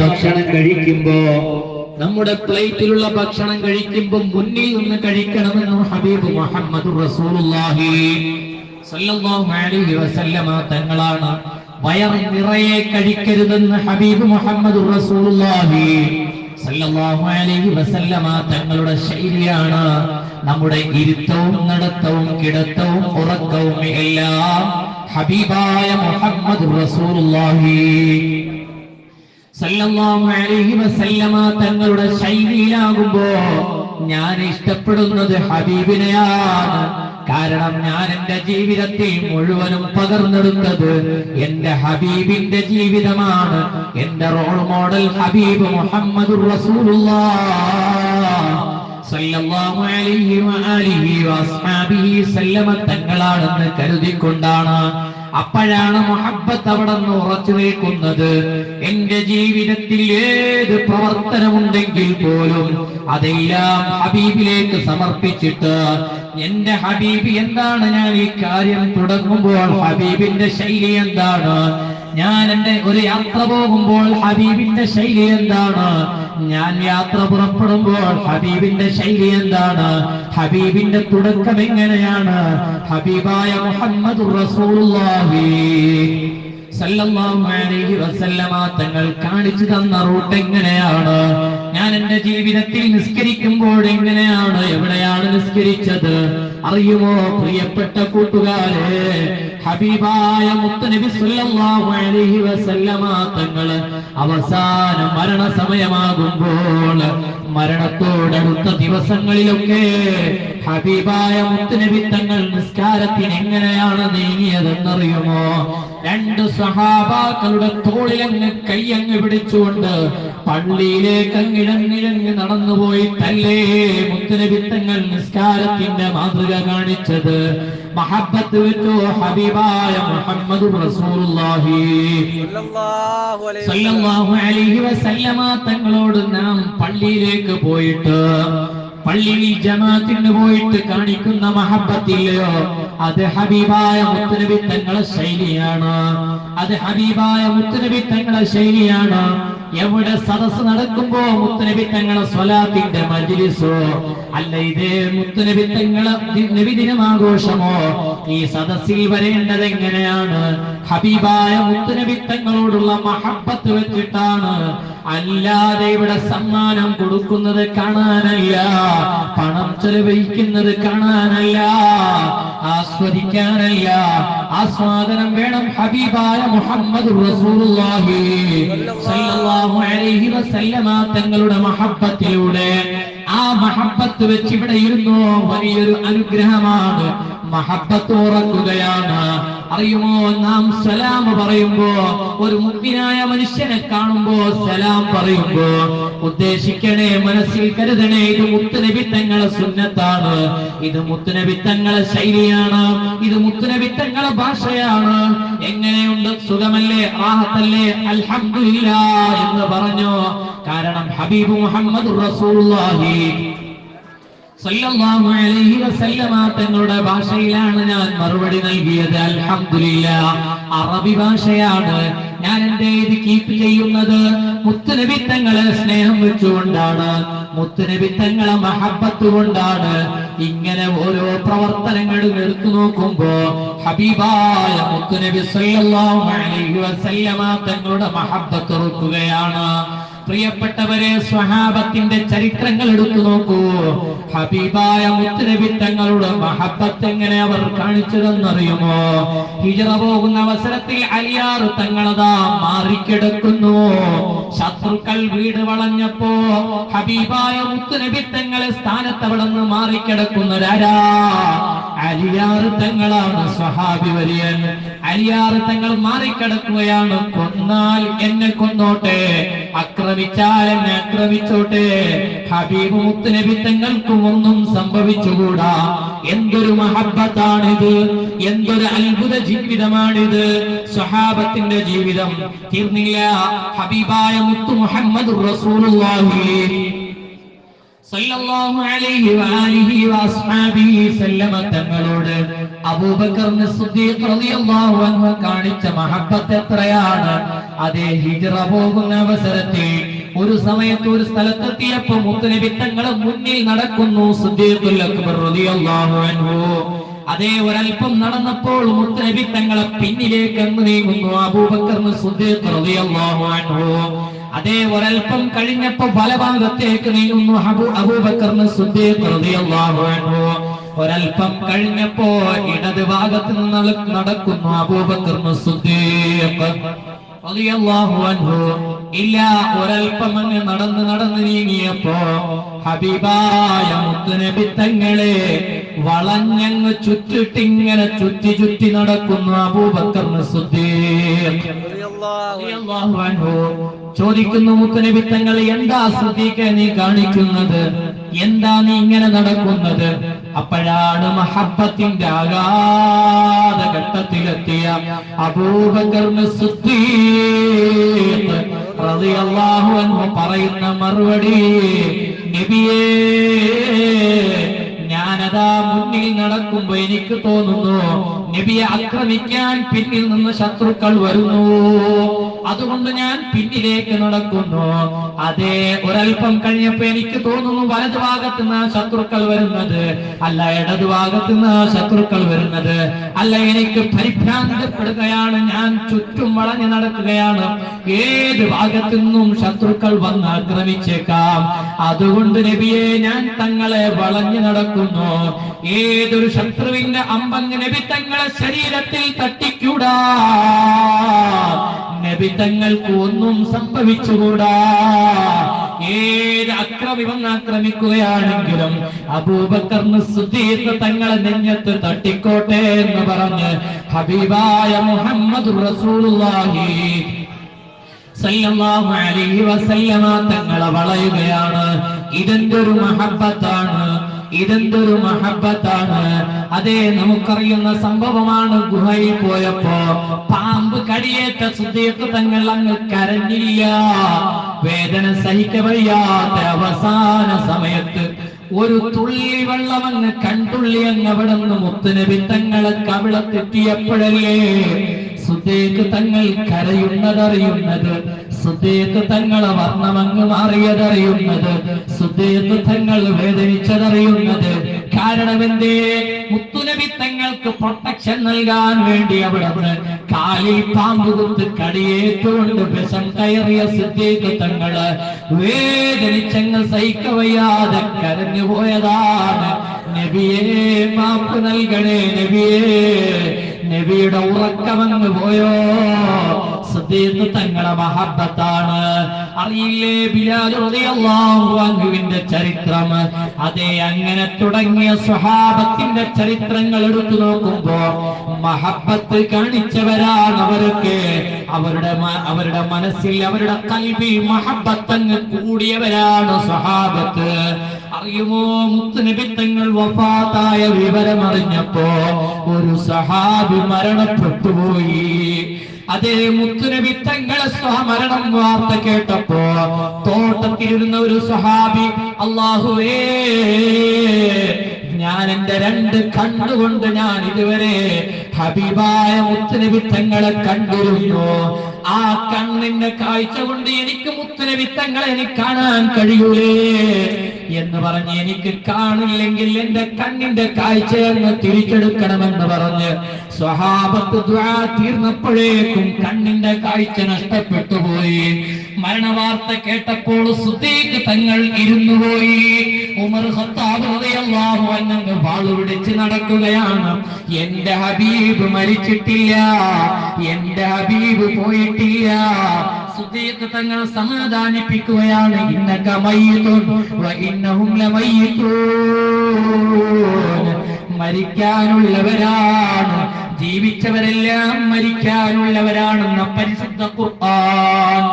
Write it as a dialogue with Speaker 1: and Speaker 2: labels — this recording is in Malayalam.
Speaker 1: ഭക്ഷണം കഴിക്കുമ്പോ നമ്മുടെ പ്ലേറ്റിലുള്ള ഭക്ഷണം കഴിക്കുമ്പോ മുന്നിൽ നിന്ന് കഴിക്കണമെന്ന് ഹബീബ് മുഹമ്മദ് റസൂലുള്ളാഹി അലൈഹി വസല്ലമ തങ്ങളാണ്. വയർ നിറയെ കഴിക്കരുതെന്ന് ഹബീബ് മുഹമ്മദ് റസൂലുള്ളാഹി അലൈഹി വസല്ലമ തങ്ങളുടെ ശൈലിയാണ്. നമ്മുടെ ഇരുത്തവും നടത്തവും കിടത്തവും ഉറക്കവും എല്ലാം ഹബീബായ മുഹമ്മദ് റസൂലുള്ളാഹി തങ്ങളുടെ ശൈലിയിലാകുമ്പോ ഞാൻ ഇഷ്ടപ്പെടുന്നത് ഹബീബിനെയാണ്. കാരണം ഞാൻ എന്റെ ജീവിതത്തെ മുഴുവനും പകർന്നെടുത്തത് എന്റെ ഹബീബിന്റെ ജീവിതമാണ്. എന്റെ റോൾ മോഡൽ ഹബീബ് മുഹമ്മദ് തങ്ങളാണെന്ന് കരുതിക്കൊണ്ടാണ് അപ്പോഴാണ് മുഹബ്ബത്ത് അവിടെ നിന്ന് ഉറച്ചു നിൽക്കുന്നത്. എന്റെ ജീവിതത്തിൽ ഏത് പ്രവർത്തനമുണ്ടെങ്കിൽ പോലും അതെല്ലാം ഹബീബിലേക്ക് സമർപ്പിച്ചിട്ട് എന്റെ ഹബീബ് എന്താണ് ഞാൻ ഈ കാര്യം തുടങ്ങുമ്പോൾ ഹബീബിന്റെ ശൈലി എന്താണ്? ഞാൻ എന്റെ ഒരു യാത്ര പോകുമ്പോൾ ഹബീബിന്റെ ശൈലി എന്താണ്? ഞാൻ യാത്ര പുറപ്പെടുമ്പോൾ ഹബീബിന്റെ ശൈലി എന്താണ്? ഹബീബിന്റെ തുടക്കം എങ്ങനെയാണ്? ഹബീബായ മുഹമ്മദ് തങ്ങൾ കാണിച്ചു തന്ന റൂട്ട് എങ്ങനെയാണ്? ഞാൻ എന്റെ ജീവിതത്തിൽ നിസ്കരിക്കുമ്പോൾ എങ്ങനെയാണ്? എവിടെയാണ് നിസ്കരിച്ചത്? അറിയുമോ പ്രിയപ്പെട്ട കൂട്ടുകാരെ? ഹബീബായ മുത്തനബി സല്ലല്ലാഹു അലൈഹി വസല്ലമ തങ്ങൾ അവസാന മരണസമയമാകുമ്പോൾ മരണത്തോടടുത്ത ദിവസങ്ങളിലൊക്കെ ഹബീബായ മുത്തനബി തങ്ങൾ നിസ്കാരത്തിന് എങ്ങനെയാണ് നീങ്ങിയതെന്നറിയുമോ? രണ്ട് സഹാബാക്കളുടെ തോളിലങ്ങ് കൈയങ്ങ് പിടിച്ചുകൊണ്ട് പള്ളിയിലേക്ക് അങ്ങിഴങ്ങിഴങ്ങ് നടന്നുപോയി തല്ലേ മുത്തനബി തങ്ങൾ നിസ്കാരത്തിന്റെ മാതൃക കാണിച്ചത്? മഹബത്ത് വെച്ചോ ഹബീബായ മുഹമ്മദ് തങ്ങളോട് നാം പള്ളിയിലേക്ക് പോയിട്ട് പള്ളിയിൽ ജമാഅത്തിന് പോയിട്ട് കാണിക്കുന്ന മഹബത്തില്ലയോ? അത് ഹബീബായ മുത്തനബി തങ്ങളെ ശൈലിയാണ്. അത് ഹബീബായ മുത്തനബി തങ്ങളെ ശൈലിയാണ്. എവിടെ സദസ് നടക്കുമ്പോ മുത്തനബി തങ്ങളെ സ്വലാത്തിന്റെ മജിലിസോ അല്ല ഇതേ മുത്തനബി തങ്ങളെ നബിദിനമാഘോഷമോ ഈ സദസ്സിൽ വരേണ്ടത് എങ്ങനെയാണ്? ഹബീബായ മുത്തനബി തങ്ങളോടുള്ള മഹബത്ത് വെച്ചിട്ടാണ് അല്ലാതെ ഇവിടെ സമ്മാനം കൊടുക്കുന്നത് കാണാനല്ല. പണം ചെലവഴിക്കുന്നത് കാണാനല്ല. ആസ്വദിക്കാനല്ല. ആസ്വാദനം വേണം ഹബീബായ മുഹമ്മദ് തങ്ങളുടെ മഹബത്തിലൂടെ. ആ മഹബത്ത് വെച്ച് ഇവിടെ ഇരുന്നു വലിയൊരു അനുഗ്രഹമാണ്. മഹബത്ത് ഉറക്കുകയാണ് അറിയുമോ? നാം സലാം പറയുമ്പോ ഒരു മുഗ്നായ മനുഷ്യനെ കാണുമ്പോ സലാം പറയുമ്പോ ഉദ്ദേശിക്കണേ മനസ്സിൽ കരുതണേ ഇത് മുത്തുനബിത്തങ്ങളെ സുന്നത്താണ്. ഇത് മുത്തുനബിത്തങ്ങളെ ശൈലിയാണ്. ഇത് മുത്തുനബിത്തങ്ങളെ ഭാഷയാണ്. എങ്ങനെയുണ്ട്? സുഖമല്ലേ? ആഹത്തല്ലേ? അൽഹമില്ല എന്ന് പറഞ്ഞു. കാരണം ഹബീബ് മുഹമ്മദ് വസല്ലമ തങ്ങളുടെ ഭാഷയിലാണ് ഞാൻ മറുപടി നൽകിയത്. അലഹമില്ല അറബി ഭാഷയാണ് ഞാൻ എന്റെ ഇത് കീപ്പ് ചെയ്യുന്നത്. മുത്തുനബിത്തങ്ങളെ സ്നേഹം വെച്ചുകൊണ്ടാണ് മുത്തുനബിത്തങ്ങളെ മഹബത്ത് കൊണ്ടാണ് ഇങ്ങനെ ഓരോ പ്രവർത്തനങ്ങളും എടുത്തു നോക്കുമ്പോ ഹബീബായ മുത്തുനബി സല്ലല്ലാഹു അലൈഹി വസല്ലമ തങ്ങളുടെ മഹബത്ത് ഓർക്കുകയാണ് പ്രിയപ്പെട്ടവരെ സ്വഹാബത്തിന്റെ ചരിത്രങ്ങൾ എടുത്തു നോക്കൂ. ഹബീബായ മുത്തരവിത്തങ്ങളുടെ തങ്ങളുടെ മഹബത്ത് എങ്ങനെ അവർ കാണിച്ചതെന്നറിയുമോ ഹിജറ പോകുന്ന അവസരത്തിൽ അലിയാർ തങ്ങളതാ മാറിക്കിടക്കുന്നു. ശത്രുക്കൾ വീട് വളഞ്ഞപ്പോ ഹബീബായ മുത്തുനബി തങ്ങളെ സ്ഥാനത്ത് അവിടെ നിന്ന് മാറിക്കിടക്കുന്നവരാരാ അലിയാർ സ്വഹാബി വലിയൻ. അലിയാർ തങ്ങൾ മാറിക്കിടക്കുകയാണ്. കൊന്നാൽ എന്നെ കൊന്നോട്ടെ ആക്രമിച്ചാൽ എന്നെ ആക്രമിച്ചോട്ടെ ഹബീബ് മുത്തുനബി തങ്ങൾക്കും ഒന്നും സംഭവിച്ചുകൂടാ. എന്തൊരു മഹബത്താണിത് എന്തൊരു അത്ഭുത ജീവിതമാണിത്. സ്വഹാബത്തിന്റെ ജീവിതം തീർന്നില്ല. ഹബീബായ മുത്തു മുഹമ്മദ് റസൂലുള്ളാഹി. തങ്ങളോട് കാണിച്ച മഹബ്ബത്ത് എത്രയാണ്? അതേ ഹിജ്റ പോകുന്ന അവസരത്തിൽ ഒരു സമയത്ത് ഒരു സ്ഥലത്തെത്തിയപ്പോ മുത്തനബി തങ്ങൾ മുന്നിൽ നടക്കുന്നു അതേ ഒരൽപ്പം നടന്നപ്പോൾ മുത്തനബി തങ്ങളെ പിന്നിലേക്ക് എന്ന് നീങ്ങുന്നു അബൂബക്കർ അതേ ഒരൽപ്പം കഴിഞ്ഞപ്പോ ഫലഭാഗത്തേക്ക് നീങ്ങുന്നു അബൂ അബൂബക്കറിന് ഒരൽപ്പം കഴിഞ്ഞപ്പോ ഇടത് ഭാഗത്ത് നടക്കുന്നു അബൂബക്കറിന് ഇല്ല ഒരൽപ്പം അങ്ങ് നടന്ന് നടന്ന് നീങ്ങിയപ്പോ ഹബീബായ മുത്തുനബി തങ്ങളെ വളഞ്ഞങ്ങ് ചുറ്റിട്ടിങ്ങനെ ചുറ്റി ചുറ്റി നടക്കുന്നു അബൂബക്കർ സിദ്ദീഖ്. ചോദിക്കുന്നു മുത്തനബി തങ്ങൾ എന്താ ശ്രദ്ധിക്കാൻ നീ കാണിക്കുന്നത്? എന്താ നീ ഇങ്ങനെ നടക്കുന്നത്? അപ്പോഴാണ് മഹബത്തിന്റെ ആകാത ഘട്ടത്തിലെത്തിയ അബൂബക്കർ സിദ്ദീഖ് റളിയല്ലാഹു അൻഹു പറയുന്ന മറുപടി നബിയേ ഞാനതാ മുന്നിൽ നടക്കുമ്പോ എനിക്ക് തോന്നുന്നു നബിയെ ആക്രമിക്കാൻ പിന്നിൽ നിന്ന് ശത്രുക്കൾ വരുന്നു. അതുകൊണ്ട് ഞാൻ പിന്നിലേക്ക് നടക്കുന്നു. അതെ ഒരൽപ്പം കഴിഞ്ഞപ്പോ എനിക്ക് തോന്നുന്നു വലതു ഭാഗത്ത് നിന്ന് ശത്രുക്കൾ വരുന്നത്. അല്ല ഇടതു ഭാഗത്ത് നിന്ന് ശത്രുക്കൾ വരുന്നത്. അല്ല എനിക്ക് പരിഭ്രാന്തപ്പെടുകയാണ്. ഞാൻ ചുറ്റും വളഞ്ഞു നടക്കുകയാണ്. ഏത് ഭാഗത്തു നിന്നും ശത്രുക്കൾ വന്ന് ആക്രമിച്ചേക്കാം. അതുകൊണ്ട് നബിയെ ഞാൻ തങ്ങളെ വളഞ്ഞു നടക്കുന്നു. ഏതൊരു ശത്രുവിന്റെ അമ്പങ്ങ് നബി തങ്ങളെ ശരീരത്തിൽ തട്ടിക്കൂടാ. നബി തങ്ങൾക്ക് ഒന്നും സംഭവിച്ചുകൂടാ. ഏത് അക്രമി വന്ന് ആക്രമിക്കുകയാണെങ്കിലും അബൂബക്കറിന് സുദീർഘ തങ്ങളെ നെഞ്ഞത്ത് തട്ടിക്കോട്ടെ എന്ന് പറഞ്ഞ് ഹബീബായ മുഹമ്മദ് റസൂലുള്ളാഹി സല്ലല്ലാഹു അലൈഹി വസല്ലമ തങ്ങളെ വളയുകയാണ്. ഇതെന്തൊരു മഹബത്താണ്. ഇതെന്തൊരു മഹബത്താണ്? അതെ നമുക്കറിയുന്ന സംഭവമാണ് ഗുഹയിൽ പോയപ്പോ പാമ്പ് കടിയേറ്റ സുദ്ദീഖ് തങ്ങൾ അങ്ങ് കരഞ്ഞില്ല. വേദന സഹിക്കവയ്യാത്ത അവസാന സമയത്ത് ഒരു തുള്ളി വെള്ളം അങ്ങ് കൺതുള്ളി അങ്ങ് അവിടെ നിന്ന് മുത്തുനബി തങ്ങളെ കവിളത്തെത്തിയപ്പോഴല്ലേ സുദ്ദേക്ക് തങ്ങൾ കരയുന്നതറിയുന്നത് സുദ്ദേക്ക് തങ്ങളെ വർണമങ്ങ് മാറിയതറിയുന്നത് സുദ്ദേക്ക് തങ്ങൾ വേദനിച്ചതറിയുന്നത്. കാരണം എന്തേ മുത്തുനബി തങ്ങൾക്ക് പ്രൊട്ടക്ഷൻ നൽകാൻ വേണ്ടി അവിടെ കാലിൽ പാമ്പ് കുത്ത് കടിയേറ്റുകൊണ്ട് വിഷം കയറിയ സിദ്ധേക്ക് തങ്ങൾ വേദനിച്ചങ്ങ് സഹിക്കവയ്യാതെ കരഞ്ഞു പോയതാണ് നബിയേ മാപ്പ് നൽകണേ നബിയേ. നബിയുടെ ഉറക്കമെന്ന് പോയോ? സദ്യന്ന് തങ്ങളെ മഹബത്താണ്. അറിയില്ലേ അൻഹുവിന്റെ ചരിത്രം? അതേ അങ്ങനെ തുടങ്ങിയ സ്വഹാബത്തിന്റെ ചരിത്രങ്ങൾ എടുത്തു നോക്കുമ്പോ മഹബത്ത് കാണിച്ചവരാണ് അവരൊക്കെ. അവരുടെ അവരുടെ മനസ്സിൽ അവരുടെ കൽവി മഹബത്തങ്ങ് കൂടിയവരാണ് സ്വഹാബത്ത്. അറിയുമോ? മുത്തനിബിത്തങ്ങൾ വഫാത്തായ വിവരമറിഞ്ഞപ്പോ ഒരു സഹാബി മരണപ്പെട്ടുപോയി. അതേ മുത്തുനബി തങ്ങളെ സ്വമരണം വാർത്ത കേട്ടപ്പോ തോട്ടത്തിലിരുന്ന ഒരു സഹാബി അള്ളാഹുവേ ഞാൻ എന്റെ രണ്ട് കണ്ണുകൊണ്ട് ഞാൻ ഇതുവരെ ഹബീബായ മുത്തുനബി തങ്ങളെ കണ്ടിരുന്നു. ആ കണ്ണിന്റെ കാഴ്ച കൊണ്ട് എനിക്ക് മുത്തുനബി തങ്ങളെ എനിക്ക് കാണാൻ കഴിയൂലേ എന്ന് പറഞ്ഞ് എനിക്ക് കാണില്ലെങ്കിൽ എന്റെ കണ്ണിന്റെ കാഴ്ച എന്ന് തിരിച്ചെടുക്കണമെന്ന് പറഞ്ഞ് സ്വഹാപത്ത് തീർന്നപ്പോഴേക്കും കണ്ണിന്റെ കാഴ്ച നഷ്ടപ്പെട്ടു പോയി. മരണവാർത്ത കേട്ടപ്പോൾ സുദ്ദീഖ് തങ്ങൾ ഇരുന്നു പോയി. ഉമർ വാളുപിടിച്ച് നടക്കുകയാണ്. എന്റെ ഹബീബ് മരിച്ചിട്ടില്ല. എന്റെ ഹബീബ് പോയിട്ടില്ല സുദീഖ് തങ്ങൾ സമാധാനിപ്പിക്കുകയാണ്. ഇന്നക മയ്യിതുൻ മരിക്കാനുള്ളവരാണ് ജീവിച്ചവരെല്ലാം മരിക്കാനുള്ളവരാണെന്ന പരിശുദ്ധ ഖുർആൻ.